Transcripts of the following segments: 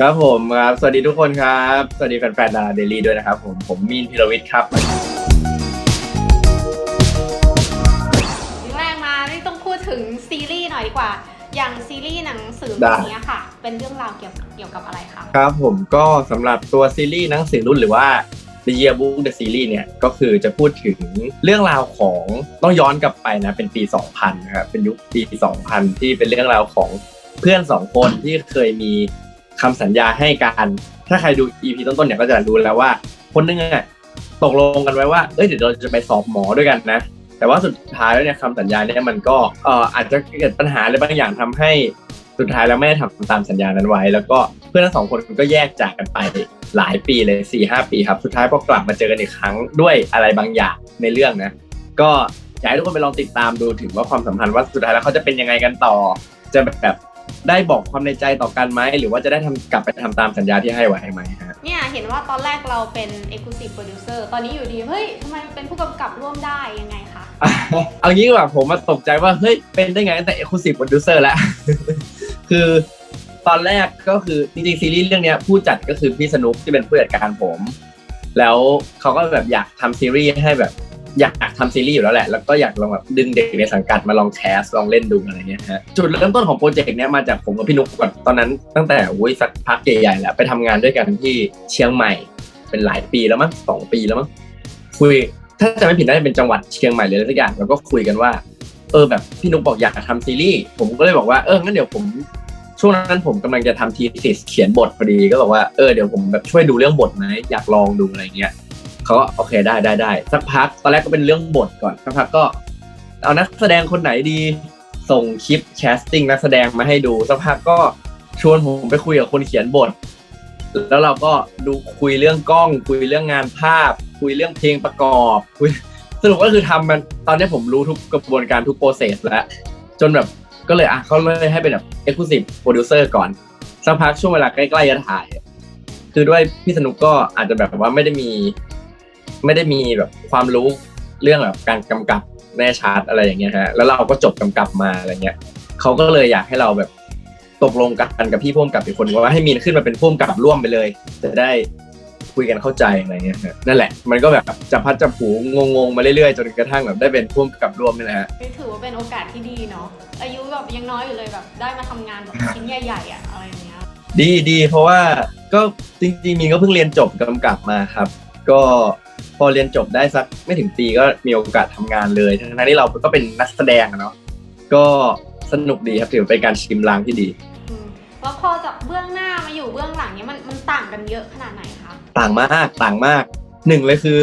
ครับผมครับ สวัสดีทุกคนครับ สวัสดีแฟนๆดาราเดลี่ด้วยนะครับผมผมมีนพิรวิทย์ครับเรื่องแรกมานี่ต้องพูดถึงซีรีส์หน่อยดีกว่า อย่างซีรีส์หนังสือได้แบบนี้ค่ะ เป็นเรื่องราวเกี่ยวเกี่ยวกับอะไรคะครับผมก็สำหรับตัวซีรีส์หนังสือรุ่นหรือว่า The Yearbook The Series เนี่ยก็คือจะพูดถึงเรื่องราวของต้องย้อนกลับไปนะเป็นปี 2000นะครับเป็นยุคปี 2000 ที่เป็นเรื่องราวของเพื่อนสองคนที่เคยมี คำสัญญาให้กัน ถ้าใครดู EP ต้นๆเนี่ยก็จะรู้แล้วว่า คนนึงอะตกลงกันไว้ว่าเอ้ยเดี๋ยวเราจะไปสอบหมอด้วยกันนะ แต่ว่าสุดท้ายแล้วเนี่ยคำสัญญาเนี่ยมันก็เอ่ออาจจะเกิดปัญหาอะไรบางอย่างทำให้สุดท้ายแล้วไม่ได้ทำตามสัญญานั้นไว้ แล้วก็เพื่อนทั้งสองคนก็แยกจากกันไปหลายปีเลยสี่ห้าปีครับ สุดท้ายพอกลับมาเจอกันอีกครั้งด้วยอะไรบางอย่างในเรื่องนะ ก็อยากให้ทุกคนไปลองติดตามดูถึงว่าความสัมพันธ์ว่าสุดท้ายแล้วเขาจะเป็นยังไงกันต่อ จะแบบ ได้บอกความในใจต่อกันไหมหรือว่าจะได้ทำกลับไปทำตามสัญญาที่ให้ไว้ไหมฮะ เนี่ยเห็นว่าตอนแรกเราเป็น Exclusive Producer ตอนนี้อยู่ดี เฮ้ยทำไมเป็นผู้กำกับร่วมได้ยังไงคะ เอางี้ดีกว่าผมมาตกใจว่า เฮ้ย เป็นได้ไงตั้งแต่ Exclusive Producer แล้ว คือตอนแรกก็คือ จริงๆ ซีรีส์เรื่องเนี้ยผู้จัดก็คือพี่สนุกที่เป็นผู้จัดการผม แล้วเขาก็แบบอยากทำซีรีส์ให้แบบ อยากทำซีรีส์อยู่แล้วแหละ แล้วก็อยากลองแบบดึงเด็กในสังกัดมาลองแคสลองเล่นดูอะไรเงี้ยฮะจุดเริ่มต้นของโปรเจกต์เนี้ยมาจากผมกับพี่นุกก่อนตอนนั้น ตั้งแต่อุ้ยสักพักใหญ่ๆแล้วไปทำงานด้วยกันที่เชียงใหม่ เป็นหลายปีแล้วมั้งสองปีแล้วมั้งคุยถ้าจะไม่ผิดน่าจะเป็นจังหวัดเชียงใหม่เลยสักอย่างแล้วก็คุยกันว่า เออแบบพี่นุ๊กบอกอยากทำซีรีส์ผมก็เลยบอกว่าเอองั้นเดี๋ยวผมช่วงนั้นผมกำลังจะทำทีสิสเขียนบทพอดีก็บอกว่าเออเดี๋ยวผมแบบช่วยดูเรื่องบทไหมอยากลองดูอะไรเงี้ย เขาก็โอเคได้ได้ได้สักพักตอนแรกก็เป็นเรื่องบทก่อนสักพักก็เอานักแสดงคนไหนดี ส่งคลิปแคสติ้งนักแสดงมาให้ดูสักพักก็ชวนผมไปคุยกับคนเขียนบท แล้วเราก็ดูคุยเรื่องกล้อง คุยเรื่องงานภาพ คุยเรื่องเพลงประกอบคุยสรุปก็คือทำมันตอนนี้ผมรู้ทุกกระบวนการทุกโปรเซสแล้ว จนแบบก็เลยอะเขาเลยให้เป็นแบบ exclusive producer ก่อนสักพักช่วงเวลาใกล้ๆจะถ่าย คือด้วยพี่สนุกก็อาจจะแบบว่าไม่ได้มี ไม่ได้มีแบบความรู้เรื่องแบบการกำกับแน่ชัดอะไรอย่างเงี้ยฮะแล้วเราก็จบกำกับมาอะไรเงี้ยเขาก็เลยอยากให้เราแบบตกลงกันกับพี่พ่วงกับอีกคนว่าให้มีนขึ้นมาเป็นพ่วงกับร่วมไปเลยจะได้คุยกันเข้าใจอะไรเงี้ยฮะนั่นแหละ มันก็แบบจับพัดจับผูงงๆมาเรื่อยๆ จนกระทั่งแบบได้เป็นพ่วงกับร่วมนี่แหละฮะนี่ถือว่าเป็นโอกาสที่ดีเนาะอายุแบบยังน้อยอยู่เลยแบบได้มาทำงานแบบชิ้นใหญ่ๆอะอะไรอย่างเงี้ยดีดีเพราะว่าก็จริงๆมีนก็เพิ่งเรียนจบกำกับมาครับ ก็ พอเรียนจบได้สักไม่ถึงปีก็มีโอกาสทำงานเลยทั้งๆที่เราก็เป็นนักแสดงอะเนาะก็สนุกดีครับถือเป็นการชิมลางที่ดีอืมแล้วพอจากเบื้องหน้ามาอยู่เบื้องหลังเนี่ยมันมันต่างกันเยอะขนาดไหนคะต่างมากต่างมากหนึ่งเลยคือ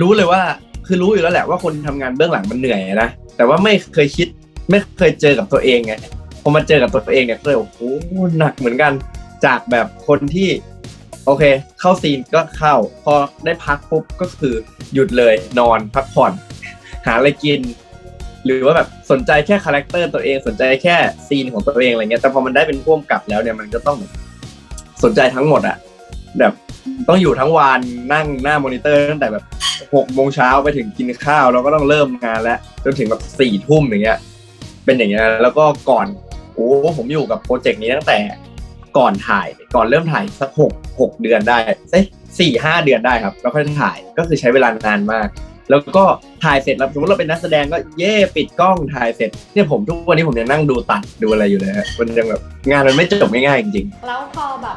รู้เลยว่าคือรู้อยู่แล้วแหละว่าคนทำงานเบื้องหลังมันเหนื่อยนะแต่ว่าไม่เคยคิดไม่เคยเจอกับตัวเองไงพอมาเจอกับตัวเองเนี่ยก็เลยโอ้โหหนักเหมือนกัน จากแบบคนที่ โอเค เข้าซีนก็เข้า พอได้พักปุ๊บก็คือหยุดเลยนอนพักผ่อน หาอะไรกิน หรือว่าแบบสนใจแค่คาแรคเตอร์ตัวเองสนใจแค่ซีนของตัวเองอะไรเงี้ยแต่พอมันได้เป็นพ่วงกับแล้วเนี่ยมันก็ต้องสนใจทั้งหมดอะแบบต้องอยู่ทั้งวันนั่งหน้ามอนิเตอร์ตั้งแต่แบบหกโมงเช้าไปถึงกินข้าวแล้วก็ต้องเริ่มงานแล้วจนถึงแบบสี่ทุ่มอย่างเงี้ย เป็นอย่างเงี้ยแล้วก็ก่อนโอ้ผมอยู่กับโปรเจกต์นี้ตั้งแต่ ก่อนถ่ายก่อนเริ่มถ่ายสักหกหกเดือนได้เอ้ยสี่ห้าเดือนได้ครับแล้วค่อยถ่ายก็คือใช้เวลานานมาก แล้วก็ถ่ายเสร็จแล้วสมมติเราเป็นนักแสดงก็เย่ปิดกล้องถ่ายเสร็จเนี่ยผมทุกวันนี้ผมยังนั่งดูตัดดูอะไรอยู่เลยฮะมันยังแบบงานมันไม่จบง่ายๆจริงแล้วพอแบบ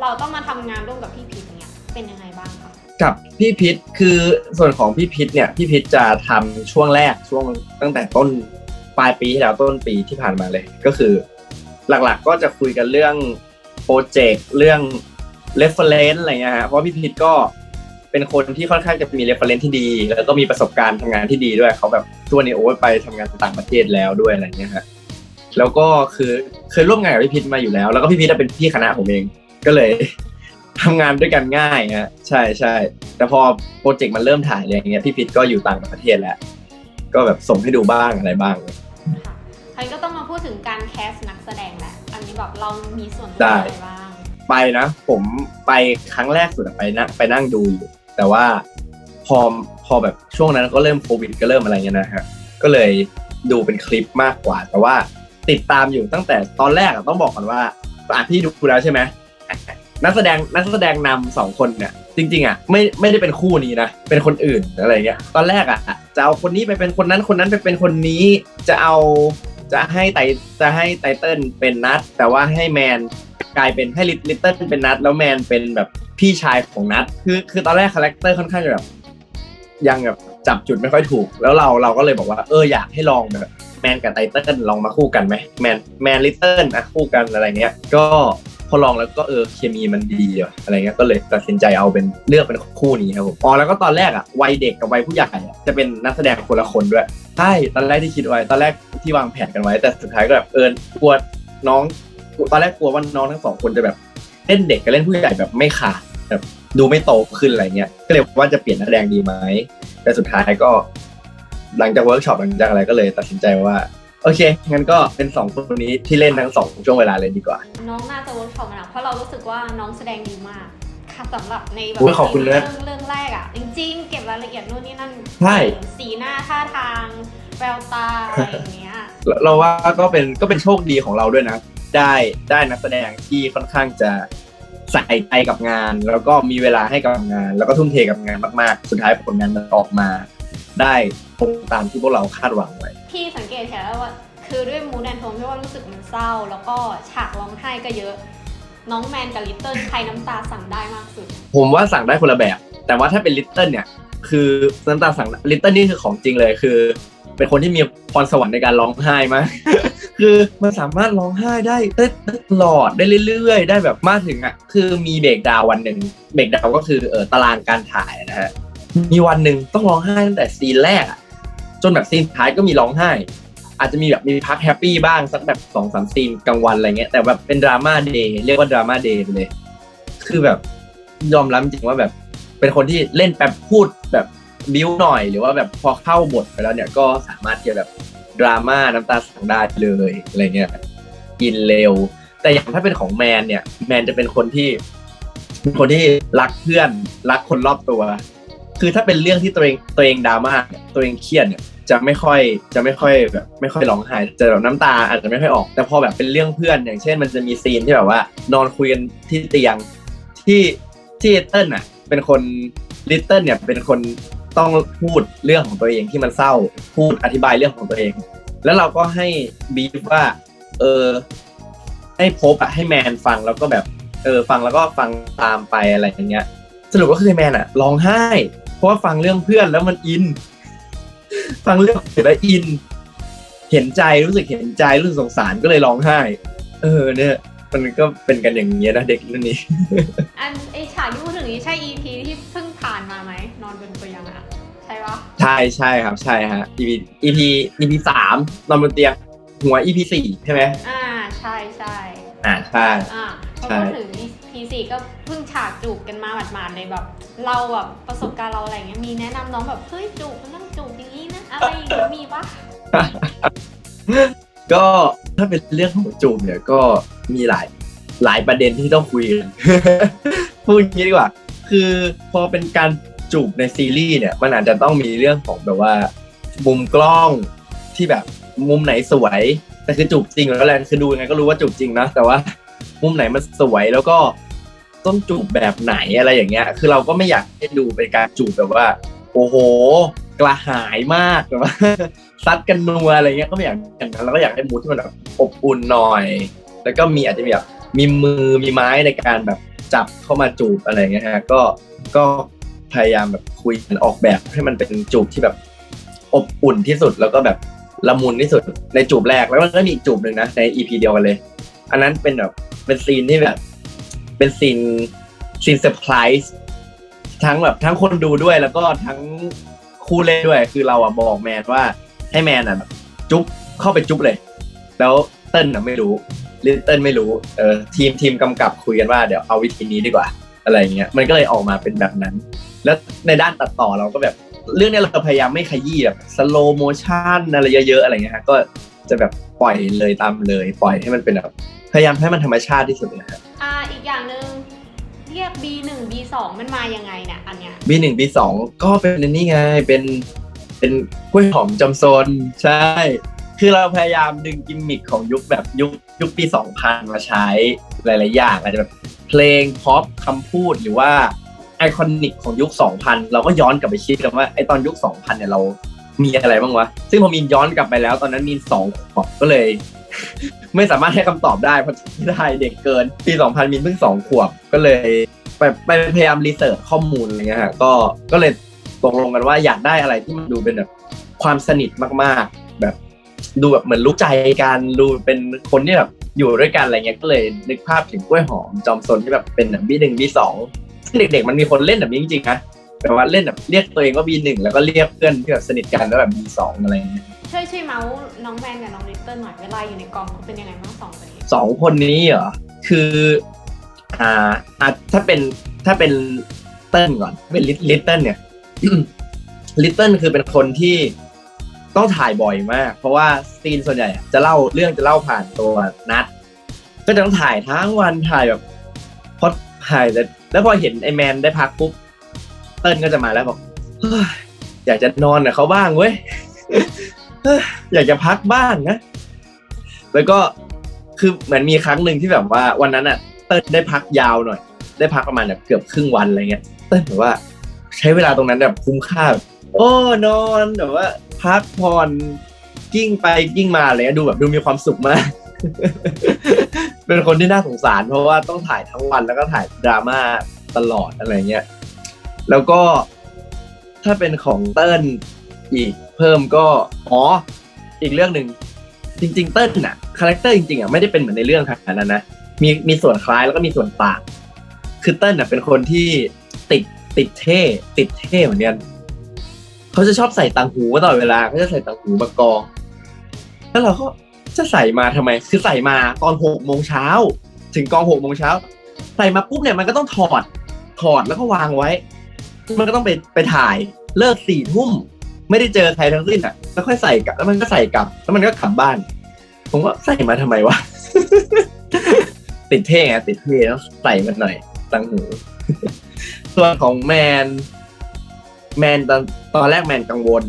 เราต้องมาทำงานร่วมกับพี่พิษเนี่ยเป็นยังไงบ้างคะๆกับพี่พิษคือส่วนของพี่พิษเนี่ยพี่พิษจะทำช่วงแรกช่วงตั้งแต่ต้นปลายปีที่แล้วต้นปีที่ผ่านมาเลย ก็คือ หลักๆก็จะคุยกันเรื่อง โปรเจกต์เรื่อง reference อะไรเงี้ยฮะเพราะพี่พิษก็เป็นคนที่ค่อนข้างจะมี reference ที่ดี แล้วก็มีประสบการณ์ทำงานที่ดีด้วยเขาแบบตัวนนี้โอ้ยไปทำงานต่างประเทศแล้วด้วยอะไรเงี้ยฮะแล้วก็คือเคยร่วมงานกับพี่พิษมาอยู่แล้ว แล้วก็พี่พิษเป็นพี่คณะผมเองก็เลยทำงานด้วยกันง่ายฮะใช่ใช่แต่พอโปรเจกต์มันเริ่มถ่ายอะไรเงี้ยพี่พิษก็อยู่ต่างประเทศแล้ว ก็แบบส่งให้ดูบ้างอะไรบ้างค่ะทีนี้ก็ต้องมาพูดถึงการแคสนักแสดงแหละ อันนี้แบบเรามีส่วนได้ร่วมอะไรบ้าง ไปนะ ผมไปครั้งแรกสุดอะไปนั่งไปนั่งดูอยู่ แต่ว่าพอพอแบบช่วงนั้นก็เริ่มโควิดก็เริ่มอะไรเงี้ยนะฮะก็เลยดูเป็นคลิปมากกว่า แต่ว่าติดตามอยู่ตั้งแต่ตอนแรกอะต้องบอกก่อนว่าอะพี่ดูแล้วใช่ไหมนักแสดงนักแสดงนำสองคนเนี่ยจริง ๆอะไม่ไม่ได้เป็นคู่นี้นะเป็นคนอื่นอะไรเงี้ยตอนแรกอะจะเอาคนนี้ไปเป็นคนนั้นคนนั้นไปเป็นคนนี้จะเอา จะให้ไตจะให้ไตเติ้ลเป็นนัด แต่ว่าให้แมนกลายเป็นให้ลิลิตเติ้ลเป็นนัด แล้วแมนเป็นแบบพี่ชายของนัด คือคือตอนแรกคาแรคเตอร์ค่อนข้างจะแบบยังแบบจับจุดไม่ค่อยถูก แล้วเราเราก็เลยบอกว่าเอออยากให้ลองแบบแมนกับไตเติ้ลลองมาคู่กันไหมแมนแมนลิตเติ้ลอะคู่กันอะไรเงี้ยก็ พอลองแล้วก็เออเคมีมันดีอะอะไรเงี้ยก็เลยตัดสินใจเอาเป็นเลือกเป็นคู่นี้ครับผมอ๋อแล้วก็ตอนแรกอะวัยเด็กกับวัยผู้ใหญ่จะเป็นนักแสดงคนละคนด้วยใช่ตอนแรกที่คิดไว้ตอนแรกที่วางแผนกันไว้ แต่สุดท้ายก็แบบเออกลัวน้องตอนแรกกลัวว่าน้องทั้งสองคนจะแบบเล่นเด็กกับเล่นผู้ใหญ่แบบไม่ขาดแบบดูไม่โตขึ้นอะไรเงี้ยก็เลยว่าจะเปลี่ยนนักแสดงดีไหมแต่สุดท้ายก็ หลังจากเวิร์กช็อปหลังจากอะไรก็เลยตัดสินใจว่า อเค งั้นก็เป็นสองคนนี้ที่เล่นทั้งสองช่วงเวลาเลยดีกว่า น้องน่าจะเวิร์กช็อปมาหนักเพราะเรารู้สึกว่าน้องแสดงดีมาก ค่ะสำหรับในแบบโอ้ยขอบคุณนะเรื่องเรื่องแรกอะ จริงๆ เก็บรายละเอียดนู่นนี่นั่นใช่ สีหน้าท่าทางแววตาอะไรอย่างเงี้ย เราเราว่าก็เป็นก็เป็นโชคดีของเราด้วยนะ ได้ได้นักแสดงที่ค่อนข้างจะใส่ใจกับงาน แล้วก็มีเวลาให้กับงาน แล้วก็ทุ่มเทกับงานมากๆ สุดท้ายผลงานมันออกมา ได้ ตรงตามที่พวกเราคาดหวังไว้พี่สังเกตเห็นแล้วว่าคือด้วยมูดแอนโทนที่ว่ารู้สึกมันเศร้า แล้วก็ฉากร้องไห้ก็เยอะ น้องแมนกับลิตเติ้ลใครน้ำตาสั่งได้มากสุด ผมว่าสั่งได้คนละแบบ แต่ว่าถ้าเป็นลิตเติ้ลเนี่ย คือน้ำตาสั่งลิตเติ้ลนี่คือของจริงเลยคือ เป็นคนที่มีพรสวรรค์ในการร้องไห้มาก คือมันสามารถร้องไห้ได้ได้ได้ตลอดได้เรื่อยๆ ได้แบบมากถึงอะคือมีเบรกดาวน์วันหนึ่งเบรกดาวน์ก็คือเออตารางการถ่ายนะฮะมีวันหนึ่งต้องร้องไห้ตั้งแต่ซีนแรกอะ จนแบบซีนท้ายก็มีร้องไห้ อาจจะมีแบบมีพักแฮปปี้บ้างสักแบบสองสามซีนกลางวันอะไรเงี้ยแต่แบบเป็นดราม่าเดย์เรียกว่าดราม่าเดย์ไปเลย คือแบบยอมรับจริงว่าแบบเป็นคนที่เล่นแป๊บพูดแบบบิ้วหน่อย หรือว่าแบบพอเข้าบทไปแล้วเนี่ยก็สามารถที่จะแบบดราม่าน้ำตาสังได้เลยอะไรเงี้ยกินเร็ว แต่อย่างถ้าเป็นของแมนเนี่ย แมนจะเป็นคนที่เป็นคนที่รักเพื่อนรักคนรอบตัว คือถ้าเป็นเรื่องที่ตัวเองตัวเองดราม่าเนี่ยตัวเองเครียดเนี่ยจะไม่ค่อยจะไม่ค่อยแบบไม่ค่อยร้องไห้จะแบบน้ำตาอาจจะไม่ค่อยออก แต่พอแบบเป็นเรื่องเพื่อน อย่างเช่น มันจะมีซีนที่แบบว่า นอนคุยกันที่เตียงที่ที่เติ้ลอะเป็นคนลิตเติ้ลเนี่ยเป็นคนต้องพูดเรื่องของตัวเองที่มันเศร้าพูดอธิบายเรื่องของตัวเอง แล้วเราก็ให้บีฟว่า เออให้พบอะให้แมนฟังแล้วก็แบบเออฟังแล้วก็ฟังตามไปอะไรอย่างเงี้ย สรุปก็คือแมนอะร้องไห้ เพราะว่าฟังเรื่องเพื่อนแล้วมันอิน ฟังเรื่องเสร็จแล้วอิน เห็นใจรู้สึกเห็นใจรู้สึกสงสารก็เลยร้องไห้ เออ เนี่ย มันก็เป็นกันอย่างเงี้ยนะเด็กรุ่นนี้ อันไอฉากที่พูดถึงนี้ใช่ EP ที่เพิ่งผ่านมาไหมนอนบนเตียงอะใช่ปะใช่ใช่ครับ ใช่ฮะ EP EP EP สามนอนบนเตียงหัว EP สี่ใช่ไหมอ่าใช่ใช่อ่าใช่อ่าพอใช่พูดถึง EP สี่ก็เพิ่งฉากจูบกันมาหมาดๆเลยแบบ เราแบบประสบการณ์เราอะไรเงี้ยมีแนะนำน้องแบบเฮ้ยจูบมันต้องจูบอย่างนี้นะอะไรอย่างงี้มีปะก็ถ้าเป็นเรื่องของจูบเนี่ยก็มีหลายหลายประเด็นที่ต้องคุยกัน พูดอย่างนี้ดีกว่า คือพอเป็นการจูบในซีรีส์เนี่ยมันอาจจะต้องมีเรื่องของแบบว่า มุมกล้องที่แบบมุมไหนสวย แต่คือจูบจริงแล้วแหละคือดูยังไงก็รู้ว่าจูบจริงนะแต่ว่า มุมไหนมันสวยแล้วก็ ต้องจูบแบบไหนอะไรอย่างเงี้ย คือเราก็ไม่อยากให้ดูเป็นการจูบแบบว่า โอ้โห กระหายมากแบบว่าซัดกันนัวอะไรเงี้ยก็ไม่อยากอย่างนั้นเราก็อยากให้มูดที่มันแบบอบอุ่นหน่อย แล้วก็มีอาจจะมีแบบมีมือมีไม้ในการแบบจับเข้ามาจูบอะไรเงี้ยฮะก็ก็พยายามแบบคุยกันออกแบบให้มันเป็นจูบที่แบบอบอุ่นที่สุดแล้วก็แบบละมุนที่สุดในจูบแรกแล้วมันก็มีอีกจูบหนึ่งนะในอีพีเดียวกันเลย อันนั้นเป็นแบบเป็นซีนที่แบบ เป็นซีนซีนเซอร์ไพรส์ทั้งแบบทั้งคนดูด้วยแล้วก็ทั้งคู่เล่นด้วย คือเราอะบอกแมนว่าให้แมนอะจุ๊บเข้าไปจุ๊บเลย แล้วเติ้ลอะไม่รู้ลิตเติ้ลไม่รู้เออทีมทีมกำกับคุยกันว่าเดี๋ยวเอาวิธีนี้ดีกว่า อะไรเงี้ยมันก็เลยออกมาเป็นแบบนั้น แล้วในด้านตัดต่อเราก็แบบเรื่องเนี้ยเราพยายามไม่ขยี้แบบสโลโมชันอะไรเยอะๆอะไรเงี้ยฮะก็จะแบบปล่อยเลยตามเลย ปล่อยให้มันเป็นแบบ พยายามให้มันธรรมชาติที่สุดเลยครับ อ่าอีกอย่างหนึ่งเรียก B1 B2 มันมายังไงเนี่ยอันเนี้ย B หนึ่ง B สองก็เป็นนี่ไงเป็นเป็นกล้วยหอมจำโซนใช่ คือเราพยายามดึงกิมมิคของยุคแบบยุคยุคปีสองพันมาใช้หลาย ๆ อย่างอาจจะแบบเพลงพ็อปคำพูดหรือว่าไอคอนิกของยุค 2000 เราก็ย้อนกลับไปคิดกันว่าไอตอนยุค 2000 เนี่ยเรามีอะไรบ้างวะ ซึ่งพอมีนย้อนกลับไปแล้วตอนนั้นมีนสองขวบก็เลย ไม่สามารถให้คำตอบได้เพราะไม่ได้เด็กเกิน ปี 2000มีนเพิ่งสองขวบ ก็เลยไปไปพยายามรีเสิร์ชข้อมูลอะไรเงี้ยฮะก็ก็เลยตกลงกันว่าอยากได้อะไรที่มันดูเป็นแบบความสนิทมากๆ แบบดูแบบเหมือนรู้ใจกันดูเป็นคนที่แบบอยู่ด้วยกันอะไรเงี้ยก็เลยนึกภาพถึงกล้วยหอมจอมซนที่แบบเป็นแบบบีหนึ่งบีสองซึ่งเด็กๆมันมีคนเล่นแบบนี้จริงๆนะแบบว่าเล่นแบบเรียกตัวเองว่าบีหนึ่งแล้วก็เรียกเพื่อนที่แบบสนิทกันแล้วแบบบีสองอะไรเงี้ย ช่วยช่วยเมาส์น้องแมนกับน้องลิตเติ้ลหน่อยเวลาอยู่ในกองเขาเป็นยังไงบ้างสองคนนี้สองคนนี้เหรอคืออ่าอะถ้าเป็นถ้าเป็นเติ้ลก่อนเป็นลิลิตเติ้ลเนี่ยลิตเติ้ลคือเป็นคนที่ต้องถ่ายบ่อยมาก เพราะว่าซีนส่วนใหญ่จะเล่าเรื่องจะเล่าผ่านตัวนัด ก็จะต้องถ่ายทั้งวันถ่ายแบบพอถ่ายแล้วแล้วพอเห็นไอแมนได้พักปุ๊บเติ้ลก็จะมาแล้วบอกอยากจะนอนกับเขาบ้างเว้ย อยากจะพักบ้างนะ แล้วก็คือเหมือนมีครั้งหนึ่งที่แบบว่าวันนั้นอะ เติ้ลได้พักยาวหน่อย ได้พักประมาณแบบเกือบครึ่งวันอะไรเงี้ย เติ้ลแบบว่า ใช้เวลาตรงนั้นแบบคุ้มค่า โอ้นอนแบบว่า พักผ่อนกิ้งไปกิ้งมาอะไรเงี้ยดูแบบดูมีความสุขมาก เป็นคนที่น่าสงสาร เพราะว่าต้องถ่ายทั้งวันแล้วก็ถ่ายดราม่าตลอดอะไรเงี้ย แล้วก็ถ้าเป็นของเติ้ล อีกเพิ่มก็อ๋ออีกเรื่องหนึ่งจริง ๆ เติ้ลน่ะคาแรคเตอร์จริงๆอะไม่ได้เป็นเหมือนในเรื่องขนาดนั้นนะมีมีส่วนคล้ายแล้วก็มีส่วนต่างคือเติ้ลน่ะเป็นคนที่ติดติดเท่ ติดเท่เหมือนกันเขาจะชอบใส่ต่างหูตลอดเวลาเขาจะใส่ต่างหูมากอง แล้วเราก็จะใส่มาทำไม คือใส่มาตอนหกโมงเช้าถึงกองหกโมงเช้าใส่มาปุ๊บเนี่ยมันก็ต้องถอดถอดแล้วก็วางไว้ มันก็ต้องไปไปถ่ายเลิกสี่ทุ่ม ไม่ได้เจอใครทั้งสิ้นอะแล้วค่อยใส่กลับ แล้วมันก็ใส่กลับ แล้วมันก็กลับบ้าน ผมก็ใส่มาทำไมวะ ติดเท่ไงติดเท่ต้องใส่มันหน่อยตังหู ส่วนของแมน แมนตอนตอนแรกแมนกังวล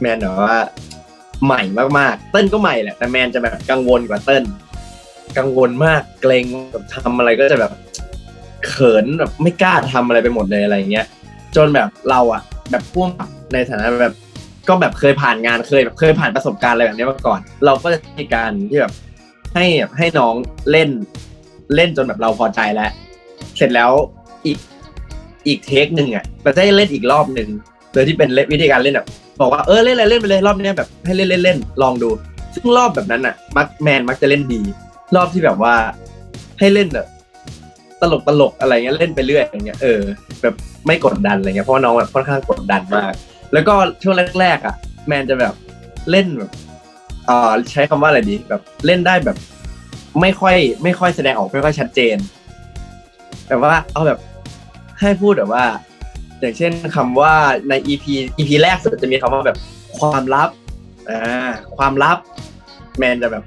แมนแบบว่าใหม่มากๆ เติ้ลก็ใหม่แหละ แต่แมนจะแบบกังวลกว่าเติ้ลกังวลมาก เกรงแบบทำอะไรก็จะแบบเขินแบบไม่กล้าทำอะไรไปหมดเลยอะไรเงี้ย จนแบบเราอะแบบพ่วงกับ ในฐานะแบบก็แบบเคยผ่านงานเคยแบบเคยผ่านประสบการณ์อะไรแบบนี้มาก่อน เราก็จะมีการที่แบบให้แบบให้น้องเล่นเล่นจนแบบเราพอใจแล้ว เสร็จแล้วอีกอีกเทคหนึ่งอะเราจะให้เล่นอีกรอบหนึ่งโดยที่เป็นเล่นวิธีการเล่นแบบบอกว่าเออเล่นอะไรเล่นไปเลยรอบนี้แบบให้เล่นเล่นเล่นลองดู ซึ่งรอบแบบนั้นอะมักแมนมักจะเล่นดี รอบที่แบบว่าให้เล่นแบบตลกตลกอะไรเงี้ยเล่นไปเรื่อยอย่างเงี้ยเออแบบไม่กดดันอะไรเงี้ยเพราะว่าน้องแบบค่อนข้างกดดันมาก แล้วก็ช่วงแรกๆอะ แมนจะแบบเล่นแบบเอ่อใช้คำว่าอะไรดี แบบเล่นได้แบบ ไม่ค่อย ไม่ค่อยแสดงออกไม่ค่อยชัดเจน แต่ว่าเอาแบบให้พูดแบบว่า อย่างเช่นคำว่าใน EP EP แรกสุดจะมีคำว่าแบบความลับอ่าความลับ แมนจะแบบ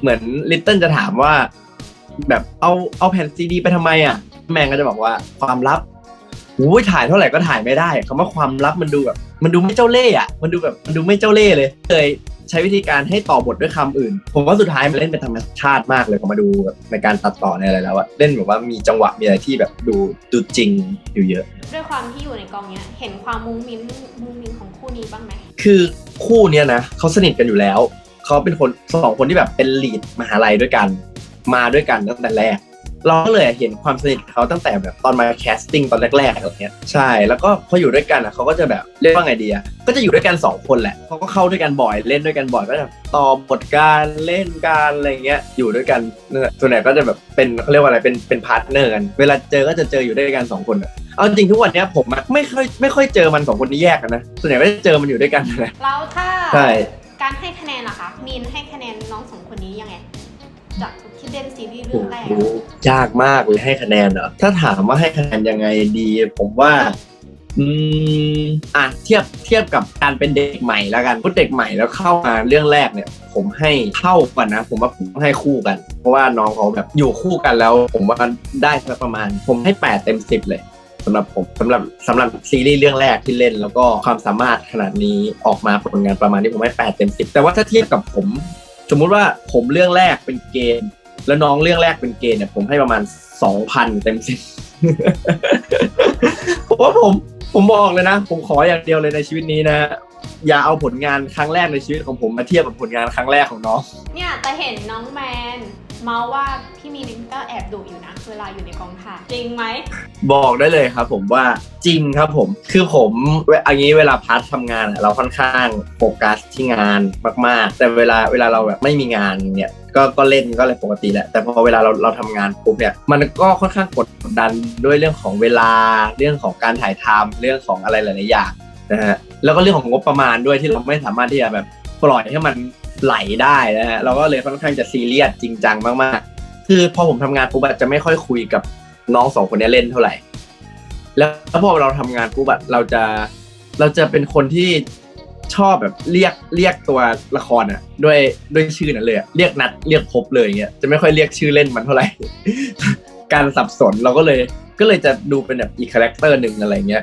เหมือนลิตเติ้ลจะถามว่า แบบเอาเอาแผ่นซีดีไปทำไมอะ แมนก็จะบอกว่าความลับอุ้ยถ่ายเท่าไหร่ก็ถ่ายไม่ได้คำว่าความลับมันดูแบบ มันดูไม่เจ้าเล่ห์อะ มันดูแบบมันดูไม่เจ้าเล่ห์เลยเลยใช้วิธีการให้ต่อบทด้วยคำอื่น ผมว่าสุดท้ายมันเล่นเป็นธรรมชาติมากเลยพอมาดูแบบในการตัดต่อในอะไรแล้วอะเล่นแบบว่ามีจังหวะมีอะไรที่แบบดูดูจริงอยู่เยอะ ด้วยความที่อยู่ในกองเนี้ยเห็นความมุ้งมิ้งมุ้งมิ้งของคู่นี้บ้างไหมคือคู่เนี้ยนะเขาสนิทกันอยู่แล้วเขาเป็นคนสองคนที่แบบเป็นลีดมหาลัยด้วยกัน มาด้วยกันตั้งแต่แรก เราก็เลยเห็นความสนิทเขาตั้งแต่แบบตอนมาแคสติ้งตอนแรกๆอะไรเงี้ยใช่แล้วก็พออยู่ด้วยกันอะเขาก็จะแบบเรียกว่าไงดีอะก็จะอยู่ด้วยกันสองคนแหละเขาก็เข้าด้วยกันบ่อยเล่นด้วยกันบ่อยก็จะต่อบทการเล่นการอะไรเงี้ยอยู่ด้วยกันนั่นแหละส่วนใหญ่ก็จะแบบเป็นเขาเรียกว่าอะไรเป็นเป็นพาร์ทเนอร์กัน เวลาเจอก็จะเจออยู่ด้วยกันสองคนอะเอาจริงทุกวันเนี้ยผมอะไม่ค่อยไม่ค่อยเจอมันสองคนนี้แยกกันนะส่วนใหญ่ก็จะเจอมันอยู่ด้วยกันนั่นแหละแล้วถ้าใช่การให้คะแนนล่ะคะมีนให้คะแนนน้องสองคนนี้ยังไงจากที่ เล่นซีรีส์เรื่องแรกยากมากเลยให้คะแนนเหรอถ้าถามว่าให้คะแนนยังไงดี ผมว่า อืมอะเทียบเทียบกับการเป็นเด็กใหม่แล้วกันพูดเด็กใหม่แล้วเข้ามาเรื่องแรกเนี่ย ผมให้เท่ากันนะ ผมว่าผมให้คู่กัน เพราะว่าน้องเขาแบบอยู่คู่กันแล้ว ผมว่าได้สักประมาณ ผมให้แปดเต็มสิบเลยสำหรับผมสำหรับสำหรับซีรีส์เรื่องแรกที่เล่น แล้วก็ความสามารถขนาดนี้ออกมาผลงานประมาณนี้ผมให้แปดเต็มสิบแต่ว่าถ้าเทียบกับผม สมมุติว่าผมเรื่องแรกเป็นเกณฑ์ แล้วน้องเรื่องแรกเป็นเกณฑ์เนี่ยผมให้ประมาณสองพันเต็มสิบเพราะว่าผมผมบอกเลยนะ ผมขออย่างเดียวเลยในชีวิตนี้นะอย่าเอาผลงานครั้งแรกในชีวิตของผมมาเทียบกับผลงานครั้งแรกของน้อง เนี่ยแต่เห็นน้องแมน เมาส์ว่าพี่มีนก็แอบดุอยู่นะ เวลาอยู่ในกองถ่ายจริงไหม บอกได้เลยครับผมว่าจริงครับผม คือผมเวอันนี้เวลาพาร์ททำงานอะเราค่อนข้างโฟกัสที่งานมากๆ แต่เวลาเวลาเราแบบไม่มีงานเนี่ยก็ก็เล่นก็เลยปกติแหละ แต่พอเวลาเราเราทำงานปุ๊บเนี่ยมันก็ค่อนข้างกดดันด้วยเรื่องของเวลาเรื่องของการถ่ายทำเรื่องของอะไรหลายๆอย่างนะฮะแล้วก็เรื่องของงบประมาณด้วยที่เราไม่สามารถที่จะแบบปล่อยให้มัน ไหลได้นะฮะเราก็เลยค่อนข้างจะซีเรียสจริงจังมากๆ คือพอผมทำงานปุ๊บจะไม่ค่อยคุยกับน้องสองคนนี้เล่นเท่าไหร่ แล้วพอเราทำงานปุ๊บเราจะเราจะเป็นคนที่ชอบแบบเรียกเรียกตัวละครอะด้วยด้วยชื่อนั้นเลยเรียกนัดเรียกพบเลยอย่างเงี้ยจะไม่ค่อยเรียกชื่อเล่นมันเท่าไหร่ การสับสนเราก็เลยก็เลยจะดูเป็นแบบอีกคาแรคเตอร์หนึ่งอะไรเงี้ย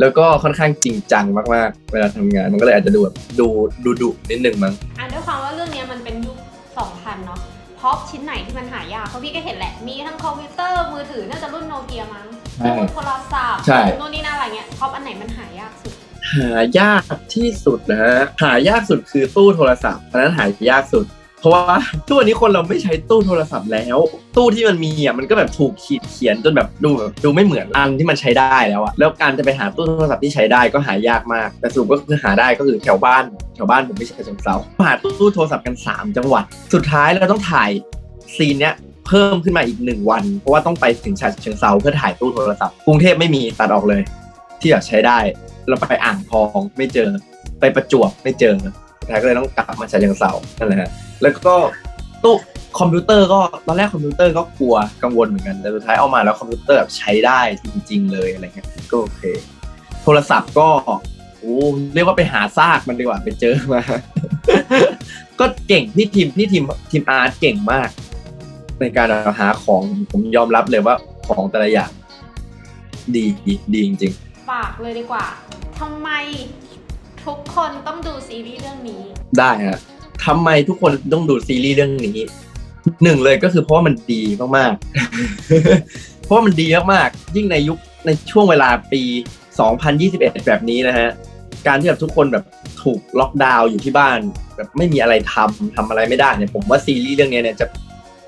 แล้วก็ค่อนข้างจริงจังมากๆ เวลาทำงาน มันก็เลยอาจจะดูแบบดูดูดุนิดนึงมั้ง อะด้วยความว่าเรื่องเนี้ยมันเป็นยุค2000 เนาะพอปชิ้นไหนที่มันหายากเพราะพี่ก็เห็นแหละ มีทั้งคอมพิวเตอร์มือถือน่าจะรุ่นโนเกียมั้งใช่รุ่นโทรศัพท์ใช่นู่นนี่นั่นอะไรเงี้ยพอปอันไหนมันหายากสุด หายากที่สุดนะฮะ หายากสุดคือตู้โทรศัพท์อันนั้นหายากสุด เพราะว่าทุกวันนี้คนเราไม่ใช้ตู้โทรศัพท์แล้ว ตู้ที่มันมีอะมันก็แบบถูกขีดเขียนจนแบบดูแบบดูไม่เหมือนอันที่มันใช้ได้แล้วอะแล้วการจะไปหาตู้โทรศัพท์ที่ใช้ได้ก็หายากมาก แต่สรุปก็คือหาได้ก็คือแถวบ้านแถวบ้านผมไม่ใช่เชิงเซาหาตู้โทรศัพท์กัน 3 จังหวัด สุดท้ายเราต้องถ่ายซีนเนี้ยเพิ่มขึ้นมาอีกหนึ่งวัน เพราะว่าต้องไปถึงฉะเชิงเซาเพื่อถ่ายตู้โทรศัพท์กรุงเทพไม่มีตัดออกเลย ที่อยากใช้ได้เราไปอ่างทองไม่เจอไปประจวบไม่เจอสุดท้ายก็เลยต้องกลับมาฉะเชิงเซานั่นแหละ แล้วก็ตู้คอมพิวเตอร์ก็ตอนแรกคอมพิวเตอร์ก็กลัวกังวลเหมือนกันแต่สุดท้ายเอามาแล้วคอมพิวเตอร์แบบใช้ได้จริง ๆ เลยอะไรเงี้ยก็โอเค โทรศัพท์ก็โอ้เรียกว่าไปหาซากมันดีกว่าไปเจอมา ก็เก่งพี่ทีมพี่ทีมทีมอาร์ตเก่งมาก ในการหาของผมยอมรับเลยว่าของแต่ละอย่างดีดีดีจริงๆฝากเลยดีกว่าทำไมทุกคนต้องดูซีรีส์เรื่องนี้ ได้ฮะ ทำไมทุกคนต้องดูซีรีส์เรื่องนี้หนึ่งเลยก็คือเพราะว่ามันดีมากๆ เพราะว่ามันดีมากๆ ยิ่งในยุคในช่วงเวลาปี 2021 แบบนี้นะฮะ การที่แบบทุกคนแบบถูกล็อกดาวน์อยู่ที่บ้าน แบบไม่มีอะไรทำทำอะไรไม่ได้เนี่ยผมว่าซีรีส์เรื่องนี้เนี่ยจะ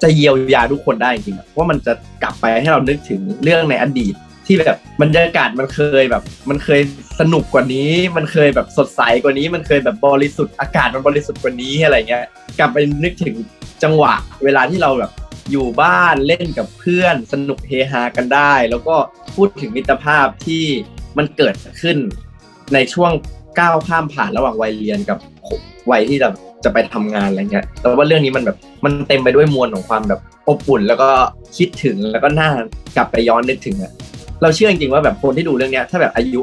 จะเยียวยาทุกคนได้จริงๆอะเพราะว่ามันจะกลับไปให้เรานึกถึงเรื่องในอดีต ที่แบบบรรยากาศมันเคยแบบ มันเคยสนุกกว่านี้ มันเคยแบบสดใสกว่านี้ มันเคยแบบบริสุทธิ์อากาศมันบริสุทธิ์กว่านี้อะไรเงี้ย กลับไปนึกถึงจังหวะ เวลาที่เราแบบอยู่บ้านเล่นกับเพื่อนสนุกเฮฮากันได้ แล้วก็พูดถึงมิตรภาพที่มันเกิดขึ้น ในช่วงก้าวข้ามผ่านระหว่างวัยเรียนกับวัยที่เราจะไปทำงานอะไรเงี้ย แต่ว่าเรื่องนี้มันแบบมันเต็มไปด้วยมวลของความแบบอบอุ่น แล้วก็คิดถึงแล้วก็น่ากลับไปย้อนนึกถึงอะ เราเชื่อจริงๆว่าแบบคนที่ดูเรื่องเนี้ยถ้าแบบอายุ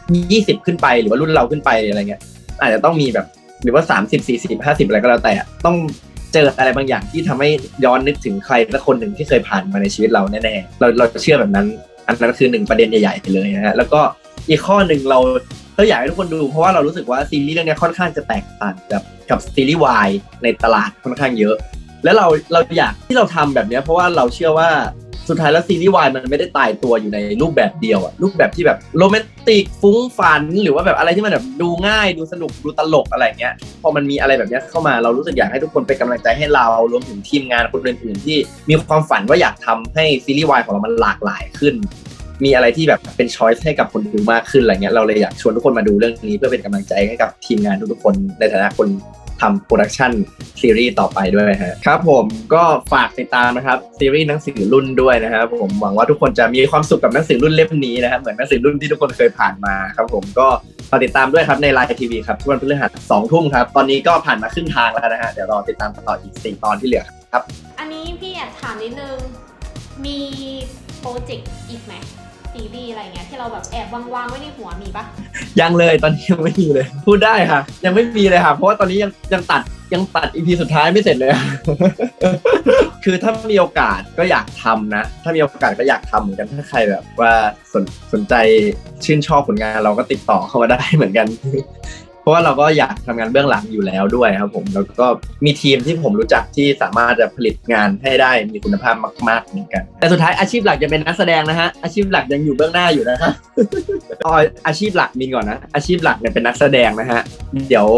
20ขึ้นไปหรือว่ารุ่นเราขึ้นไปอะไรเงี้ย อาจจะต้องมีแบบหรือว่า30 40 50อะไรก็แล้วแต่ต้องเจออะไรบางอย่างที่ทำให้ย้อนนึกถึงใครสักคนหนึ่งที่เคยผ่านมาในชีวิตเราแน่ๆเราเราเชื่อแบบนั้น อันนั้นคือหนึ่งประเด็นใหญ่ๆไปเลยนะฮะแล้วก็อีกข้อหนึ่งเราเราอยากให้ทุกคนดูเพราะว่าเรารู้สึกว่าซีรีส์เรื่องนี้ค่อนข้างจะแตกต่างกับกับซีรีส์วายในตลาดค่อนข้างเยอะ แล้วเราเราอยากที่เราทำแบบนี้เพราะว่าเราเชื่อว่า สุดท้ายแล้วซีรีส์วายมันไม่ได้ตายตัวอยู่ในรูปแบบเดียวอะรูปแบบที่แบบโรแมนติกฟุ้งฝัน หรือว่าแบบอะไรที่มันแบบดูง่ายดูสนุกดูตลกอะไรเงี้ยพอมันมีอะไรแบบนี้เข้ามาเรารู้สึกอยากให้ทุกคนเป็นกำลังใจให้เรารวมถึงทีมงานคนอื่นๆที่มีความฝันว่าอยากทำให้ซีรีส์วายของเรามันหลากหลายขึ้น มีอะไรที่แบบเป็นช้อยส์ให้กับคนดูมากขึ้นอะไรเงี้ยเราเลยอยากชวนทุกคนมาดูเรื่องนี้เพื่อเป็นกำลังใจให้กับทีมงานทุกๆคนในฐานะคน ทำโปรดักชันซีรีส์ต่อไปด้วยฮะครับผมก็ฝากติดตามนะครับซีรีส์หนังสือรุ่นด้วยนะครับผมหวังว่าทุกคนจะมีความสุขกับหนังสือรุ่นเล่มนี้นะครับเหมือนหนังสือรุ่นที่ทุกคนเคยผ่านมาครับผมก็ฝากติดตามด้วยครับในไลน์ทีวีครับทุกวันพฤหัสสองทุ่มครับตอนนี้ก็ผ่านมาครึ่งทางแล้วนะฮะเดี๋ยวรอติดตามต่ออีกสี่ตอนที่เหลือครับ อันนี้พี่แอบถามนิดนึงมีโปรเจกต์อีกไหม ซีรีส์อะไรเงี้ยที่เราแบบแอบวางๆไว้ในหัวมีปะยังเลยตอนนี้ยังไม่มีเลย พูดได้ค่ะ ยังไม่มีเลยค่ะ เพราะว่าตอนนี้ยังยังตัดยังตัดอีพีสุดท้ายไม่เสร็จเลย คือถ้ามีโอกาสก็อยากทำนะ ถ้ามีโอกาสก็อยากทำเหมือนกันถ้าใครแบบว่าสนสนใจชื่นชอบผลงานเราก็ติดต่อเข้ามาได้เหมือนกัน เพราะว่าเราก็อยากทำงานเบื้องหลังอยู่แล้วด้วยครับผมแล้วก็มีทีมที่ผมรู้จักที่สามารถจะผลิตงานให้ได้มีคุณภาพมากๆเหมือนกัน แต่สุดท้ายอาชีพหลักจะเป็นนักแสดงนะฮะอาชีพหลักยังอยู่เบื้องหน้าอยู่นะฮะอาอาชีพหลักมีก่อนนะอาชีพหลักเนี่ยเป็นนักแสดงนะฮะเดี๋ยว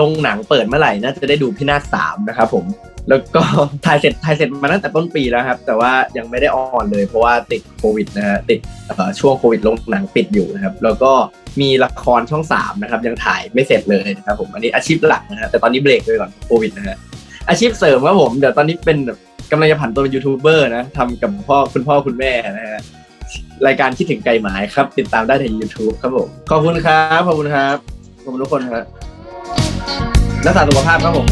ลงหนังเปิดเมื่อไหร่น่าจะได้ดูพี่นาสามนะครับผมแล้วก็ถ่ายเสร็จถ่ายเสร็จมาตั้งแต่ต้นปีแล้วครับ แต่ว่ายังไม่ได้ออนเลยเพราะว่าติดโควิดนะฮะติดช่วงโควิดลงหนังปิดอยู่นะครับ แล้วก็ มีละครช่องสามนะครับยังถ่ายไม่เสร็จเลยนะครับผมอันนี้อาชีพหลักนะฮะแต่ตอนนี้เบรกไปก่อนโควิดนะฮะอาชีพเสริมครับผมเดี๋ยวตอนนี้เป็นกำลังจะผันตัวเป็นยูทูบเบอร์นะทำกับพ่อคุณพ่อคุณแม่นะฮะรายการคิดถึงไกลหมายครับ ติดตามได้ใน YouTube ครับผมขอบคุณครับขอบคุณครับขอบคุณทุกคนครับรักษาสุขภาพครับผม